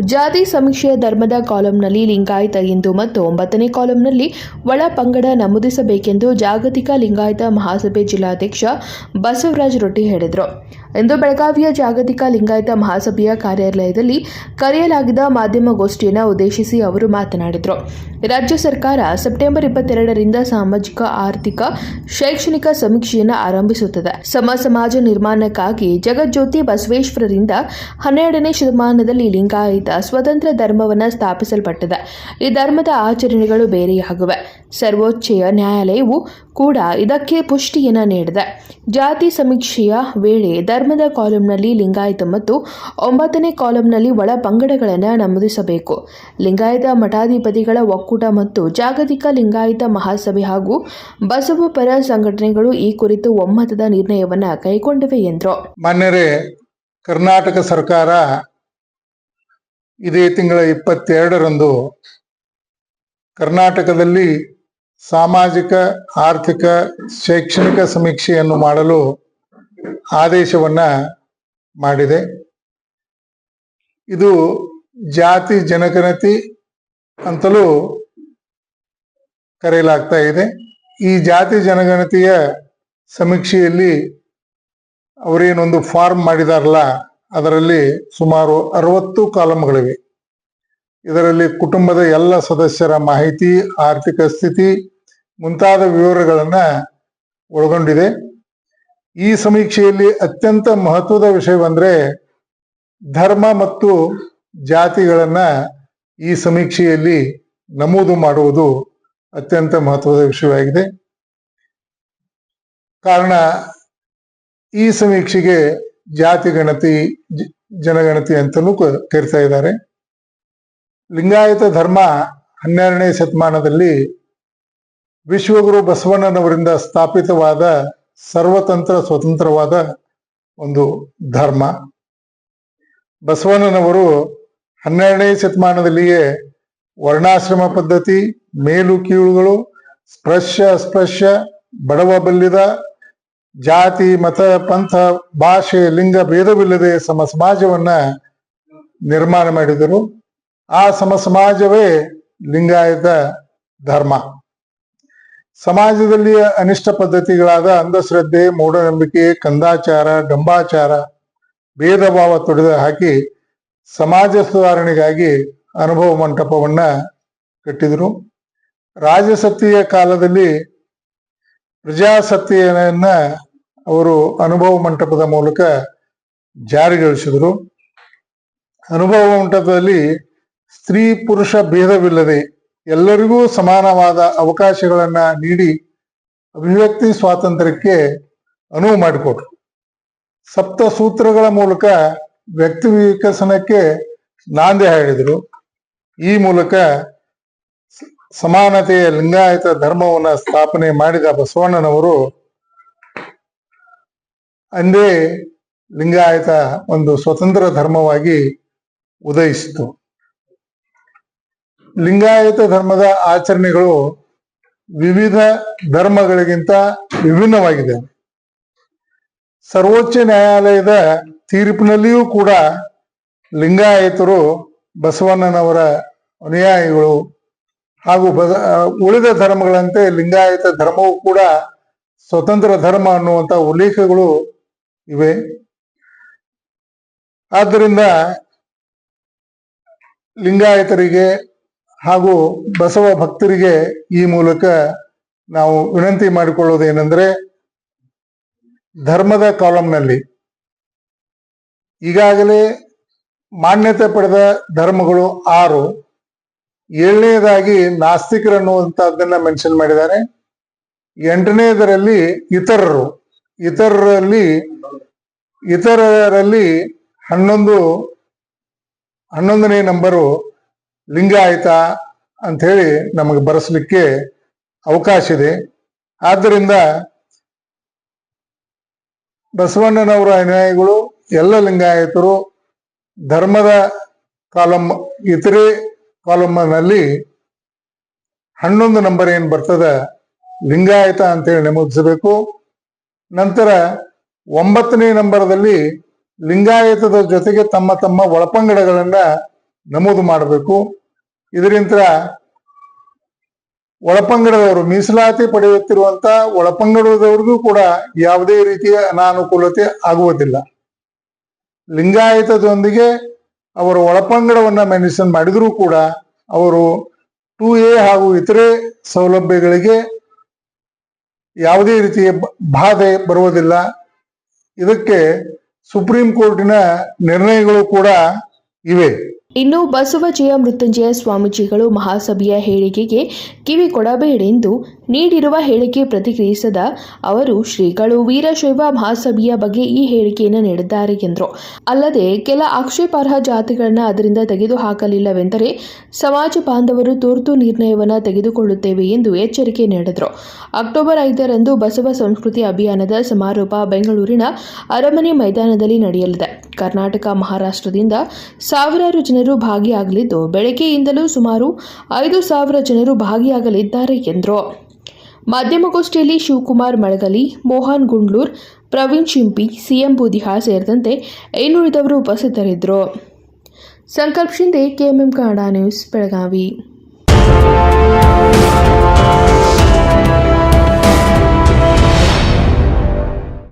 ಜಾತಿ ಸಮೀಕ್ಷೆಯ ಧರ್ಮದ ಕಾಲಂನಲ್ಲಿ ಲಿಂಗಾಯತ ಹಿಂದೂ ಮತ್ತು ಒಂಬತ್ತನೇ ಕಾಲಂನಲ್ಲಿ ಒಳ ಪಂಗಡ ನಮೂದಿಸಬೇಕೆಂದು ಜಾಗತಿಕ ಲಿಂಗಾಯತ ಮಹಾಸಭೆ ಜಿಲ್ಲಾಧ್ಯಕ್ಷ ಬಸವರಾಜ ರೊಟ್ಟಿ ಹೇಳಿದರು. ಇಂದು ಬೆಳಗಾವಿಯ ಜಾಗತಿಕ ಲಿಂಗಾಯತ ಮಹಾಸಭೆಯ ಕಾರ್ಯಾಲಯದಲ್ಲಿ ಕರೆಯಲಾಗಿದ್ದ ಮಾಧ್ಯಮಗೋಷ್ಠಿಯನ್ನು ಉದ್ದೇಶಿಸಿ ಅವರು ಮಾತನಾಡಿದರು. ರಾಜ್ಯ ಸರ್ಕಾರ ಸೆಪ್ಟೆಂಬರ್ ಇಪ್ಪತ್ತೆರಡರಿಂದ ಸಾಮಾಜಿಕ, ಆರ್ಥಿಕ, ಶೈಕ್ಷಣಿಕ ಸಮೀಕ್ಷೆಯನ್ನು ಆರಂಭಿಸುತ್ತದೆ. ಸಮ ಸಮಾಜ ನಿರ್ಮಾಣಕ್ಕಾಗಿ ಜಗಜ್ಯೋತಿ ಬಸವೇಶ್ವರರಿಂದ ಹನ್ನೆರಡನೇ ಶತಮಾನದಲ್ಲಿ ಲಿಂಗಾಯತ ಸ್ವತಂತ್ರ ಧರ್ಮವನ್ನು ಸ್ಥಾಪಿಸಲ್ಪಟ್ಟಿದೆ. ಈ ಧರ್ಮದ ಆಚರಣೆಗಳು ಬೇರೆಯಾಗಿವೆ. ಸರ್ವೋಚ್ಚಯ ನ್ಯಾಯಾಲಯವು ಕೂಡ ಇದಕ್ಕೆ ಪುಷ್ಟಿಯನ್ನು ನೀಡಿದೆ. ಜಾತಿ ಸಮೀಕ್ಷೆಯ ವೇಳೆ ಧರ್ಮದ ಕಾಲಂನಲ್ಲಿ ಲಿಂಗಾಯತ ಮತ್ತು ಒಂಬತ್ತನೇ ಕಾಲಂನಲ್ಲಿ ಒಳ ಪಂಗಡಗಳನ್ನು ನಮೂದಿಸಬೇಕು. ಲಿಂಗಾಯತ ಮಠಾಧಿಪತಿಗಳ ಒಕ್ಕೂಟ ಮತ್ತು ಜಾಗತಿಕ ಲಿಂಗಾಯತ ಮಹಾಸಭೆ ಹಾಗೂ ಬಸವ ಪರ ಸಂಘಟನೆಗಳು ಈ ಕುರಿತು ಒಮ್ಮತದ ನಿರ್ಣಯವನ್ನು ಕೈಗೊಂಡಿವೆ ಎಂದರು. ಮಾನ್ಯರೇ, ಕರ್ನಾಟಕ ಸರ್ಕಾರ ಇದೇ ತಿಂಗಳ ಇಪ್ಪತ್ತೆರಡರಂದು ಕರ್ನಾಟಕದಲ್ಲಿ ಸಾಮಾಜಿಕ, ಆರ್ಥಿಕ, ಶೈಕ್ಷಣಿಕ ಸಮೀಕ್ಷೆಯನ್ನು ಮಾಡಲು ಆದೇಶವನ್ನ ಮಾಡಿದೆ. ಇದು ಜಾತಿ ಜನಗಣತಿ ಅಂತಲೂ ಕರೆಯಲಾಗ್ತಾ ಇದೆ. ಈ ಜಾತಿ ಜನಗಣತಿಯ ಸಮೀಕ್ಷೆಯಲ್ಲಿ ಅವರೇನೊಂದು ಫಾರ್ಮ್ ಮಾಡಿದಾರಲ್ಲ ಅದರಲ್ಲಿ ಸುಮಾರು ಅರವತ್ತು ಕಾಲಮ್ಗಳಿವೆ. ಇದರಲ್ಲಿ ಕುಟುಂಬದ ಎಲ್ಲ ಸದಸ್ಯರ ಮಾಹಿತಿ, ಆರ್ಥಿಕ ಸ್ಥಿತಿ, ಮುಂತಾದ ವಿವರಗಳನ್ನ ಒಳಗೊಂಡಿದೆ. ಈ ಸಮೀಕ್ಷೆಯಲ್ಲಿ ಅತ್ಯಂತ ಮಹತ್ವದ ವಿಷಯವೆಂದರೆ ಧರ್ಮ ಮತ್ತು ಜಾತಿಗಳನ್ನ ಈ ಸಮೀಕ್ಷೆಯಲ್ಲಿ ನಮೂದು ಮಾಡುವುದು ಅತ್ಯಂತ ಮಹತ್ವದ ವಿಷಯವಾಗಿದೆ. ಕಾರಣ ಈ ಸಮೀಕ್ಷೆಗೆ ಜಾತಿ ಗಣತಿ ಜನಗಣತಿ ಅಂತಲೂ ಕರಿತಾ ಇದ್ದಾರೆ. ಲಿಂಗಾಯತ ಧರ್ಮ ಹನ್ನೆರಡನೇ ಶತಮಾನದಲ್ಲಿ ವಿಶ್ವಗುರು ಬಸವಣ್ಣನವರಿಂದ ಸ್ಥಾಪಿತವಾದ ಸರ್ವತಂತ್ರ ಸ್ವತಂತ್ರವಾದ ಒಂದು ಧರ್ಮ. ಬಸವಣ್ಣನವರು ಹನ್ನೆರಡನೇ ಶತಮಾನದಲ್ಲಿಯೇ ವರ್ಣಾಶ್ರಮ ಪದ್ಧತಿ, ಮೇಲು ಕೀಳುಗಳು ಸ್ಪೃಶ್ಯ ಅಸ್ಪೃಶ್ಯ ಬಡವ ಬಲ್ಲಿದ ಜಾತಿ, ಮತ, ಪಂಥ, ಭಾಷೆ, ಲಿಂಗ ಭೇದವಿಲ್ಲದೆ ಸಮ ಸಮಾಜವನ್ನ ನಿರ್ಮಾಣ ಮಾಡಿದರು. ಆ ಸಮ ಸಮಾಜವೇ ಲಿಂಗಾಯತ ಧರ್ಮ. ಸಮಾಜದಲ್ಲಿ ಅನಿಷ್ಟ ಪದ್ಧತಿಗಳಾದ ಅಂಧಶ್ರದ್ಧೆ, ಮೂಢನಂಬಿಕೆ, ಕಂದಾಚಾರ, ಡಂಬಾಚಾರ ಭೇದ ಭಾವ ತೊಡೆದು ಹಾಕಿ ಸಮಾಜ ಸುಧಾರಣೆಗಾಗಿ ಅನುಭವ ಮಂಟಪವನ್ನ ಕಟ್ಟಿದರು. ರಾಜಸತ್ತಿಯ ಕಾಲದಲ್ಲಿ ಪ್ರಜಾಸತ್ತೆಯನ್ನ ಅವರು ಅನುಭವ ಮಂಟಪದ ಮೂಲಕ ಜಾರಿಗೊಳಿಸಿದರು. ಅನುಭವ ಮಂಟಪದಲ್ಲಿ ಸ್ತ್ರೀ ಪುರುಷ ಭೇದವಿಲ್ಲದೆ ಎಲ್ಲರಿಗೂ ಸಮಾನವಾದ ಅವಕಾಶಗಳನ್ನ ನೀಡಿ ಅಭಿವ್ಯಕ್ತಿ ಸ್ವಾತಂತ್ರ್ಯಕ್ಕೆ ಅನುವು ಮಾಡಿಕೊಟ್ರು. ಸಪ್ತ ಸೂತ್ರಗಳ ಮೂಲಕ ವ್ಯಕ್ತಿ ವಿಕಸನಕ್ಕೆ ನಾಂದಿ ಹಾಡಿದರು. ಈ ಮೂಲಕ ಸಮಾನತೆಯ ಲಿಂಗಾಯತ ಧರ್ಮವನ್ನ ಸ್ಥಾಪನೆ ಮಾಡಿದ ಬಸವಣ್ಣನವರು ಅಂದೇ ಲಿಂಗಾಯತ ಒಂದು ಸ್ವತಂತ್ರ ಧರ್ಮವಾಗಿ ಉದಯಿಸಿತು. ಲಿಂಗಾಯತ ಧರ್ಮದ ಆಚರಣೆಗಳು ವಿವಿಧ ಧರ್ಮಗಳಿಗಿಂತ ವಿಭಿನ್ನವಾಗಿದೆ. ಸರ್ವೋಚ್ಚ ನ್ಯಾಯಾಲಯದ ತೀರ್ಪಿನಲ್ಲಿಯೂ ಕೂಡ ಲಿಂಗಾಯತರು ಬಸವಣ್ಣನವರ ಅನುಯಾಯಿಗಳು ಹಾಗೂ ಬದ ಉಳಿದ ಧರ್ಮಗಳಂತೆ ಲಿಂಗಾಯತ ಧರ್ಮವು ಕೂಡ ಸ್ವತಂತ್ರ ಧರ್ಮ ಅನ್ನುವಂತ ಉಲ್ಲೇಖಗಳು ಇವೆ. ಆದ್ದರಿಂದ ಲಿಂಗಾಯತರಿಗೆ ಹಾಗೂ ಬಸವ ಭಕ್ತರಿಗೆ ಈ ಮೂಲಕ ನಾವು ವಿನಂತಿ ಮಾಡಿಕೊಳ್ಳೋದೇನೆಂದ್ರೆ ಧರ್ಮದ ಕಾಲಂನಲ್ಲಿ ಈಗಾಗಲೇ ಮಾನ್ಯತೆ ಪಡೆದ ಧರ್ಮಗಳು ಆರು. ಏಳನೇದಾಗಿ ನಾಸ್ತಿಕರು ಅನ್ನುವಂಥದ್ದನ್ನ ಮೆನ್ಷನ್ ಮಾಡಿದ್ದಾರೆ. ಎಂಟನೇದರಲ್ಲಿ ಇತರರು. ಇತರರಲ್ಲಿ ಇತರರಲ್ಲಿ ಹನ್ನೊಂದು, ಹನ್ನೊಂದನೇ ನಂಬರು ಲಿಂಗಾಯತ ಅಂತ ಹೇಳಿ ನಮಗೆ ಬರೆಸಲಿಕ್ಕೆ ಅವಕಾಶ ಇದೆ. ಆದ್ದರಿಂದ ಬಸವಣ್ಣನವರ ಅನುಯಾಯಿಗಳು, ಎಲ್ಲ ಲಿಂಗಾಯತರು, ಧರ್ಮದ ಕಾಲಂ ಇತರೆ ಕಾಲಂನಲ್ಲಿ ಹನ್ನೊಂದು ನಂಬರ್ ಏನ್ ಬರ್ತದ? ಲಿಂಗಾಯತ ಅಂತೇಳಿ ನಮೂದಿಸಬೇಕು. ನಂತರ ಒಂಬತ್ತನೇ ನಂಬರದಲ್ಲಿ ಲಿಂಗಾಯತದ ಜೊತೆಗೆ ತಮ್ಮ ತಮ್ಮ ಒಳಪಂಗಡಗಳನ್ನ ನಮೂದು ಮಾಡಬೇಕು. ಇದರಿಂದ ಒಳಪಂಗಡದವರು ಮೀಸಲಾತಿ ಪಡೆಯುತ್ತಿರುವಂತ ಒಳಪಂಗಡದವರಿಗೂ ಕೂಡ ಯಾವುದೇ ರೀತಿಯ ಅನಾನುಕೂಲತೆ ಆಗುವುದಿಲ್ಲ. ಲಿಂಗಾಯತದೊಂದಿಗೆ ಅವರು ಒಳಪಂಗಡವನ್ನ ಮೆನ್ಷನ್ ಮಾಡಿದರೂ ಕೂಡ ಅವರು ಟೂ ಎ ಹಾಗೂ ಇತರೆ ಸೌಲಭ್ಯಗಳಿಗೆ ಯಾವುದೇ ರೀತಿಯ ಬಾಧೆ ಬರುವುದಿಲ್ಲ. ಇದಕ್ಕೆ ಸುಪ್ರೀಂ ಕೋರ್ಟಿನ ನಿರ್ಣಯಗಳು ಕೂಡ ಇವೆ. ಇನ್ನು ಬಸವಜಯ ಮೃತ್ಯುಂಜಯ ಸ್ವಾಮೀಜಿಗಳು ಮಹಾಸಭೆಯ ಹೇಳಿಕೆಗೆ ಕಿವಿ ಕೊಡಬೇಡೆಂದು ನೀಡಿರುವ ಹೇಳಿಕೆ ಪ್ರತಿಕ್ರಿಯಿಸದ ಅವರು, ಶ್ರೀಗಳು ವೀರಶೈವ ಮಹಾಸಭೆಯ ಬಗ್ಗೆ ಈ ಹೇಳಿಕೆಯನ್ನು ನೀಡಿದ್ದಾರೆ ಎಂದರು. ಅಲ್ಲದೆ, ಕೆಲ ಆಕ್ಷೇಪಾರ್ಹ ಜಾತಿಗಳನ್ನು ಅದರಿಂದ ತೆಗೆದುಹಾಕಲಿಲ್ಲವೆಂದರೆ ಸಮಾಜ ಬಾಂಧವರು ತುರ್ತು ನಿರ್ಣಯವನ್ನು ತೆಗೆದುಕೊಳ್ಳುತ್ತೇವೆ ಎಂದು ಎಚ್ಚರಿಕೆ ನೀಡಿದರು. ಅಕ್ಟೋಬರ್ ಐದರಂದು ಬಸವ ಸಂಸ್ಕೃತಿ ಅಭಿಯಾನದ ಸಮಾರೋಪ ಬೆಂಗಳೂರಿನ ಅರಮನೆ ಮೈದಾನದಲ್ಲಿ ನಡೆಯಲಿದೆ. ಕರ್ನಾಟಕ ಮಹಾರಾಷ್ಟ್ರದಿಂದ ಸಾವಿರಾರು ಜನರು ಭಾಗಿಯಾಗಲಿದ್ದು, ಬೆಳಗ್ಗೆಯಿಂದಲೂ ಸುಮಾರು ಐದು ಸಾವಿರ ಜನರು ಭಾಗಿಯಾಗಲಿದ್ದಾರೆ ಎಂದರು. ಮಾಧ್ಯಮಗೋಷ್ಠಿಯಲ್ಲಿ ಶಿವಕುಮಾರ್ ಮಳಗಲಿ, ಮೋಹನ್ ಗುಂಡ್ಲೂರ್, ಪ್ರವೀಣ್ ಶಿಂಪಿ, ಸಿಎಂ ಬೂದಿಹಾಳ್ ಸೇರಿದಂತೆ ಇನ್ನುಳಿದವರು ಉಪಸ್ಥಿತರಿದ್ದರು. Sankalp Shinde KMM Kannada news, Belagavi.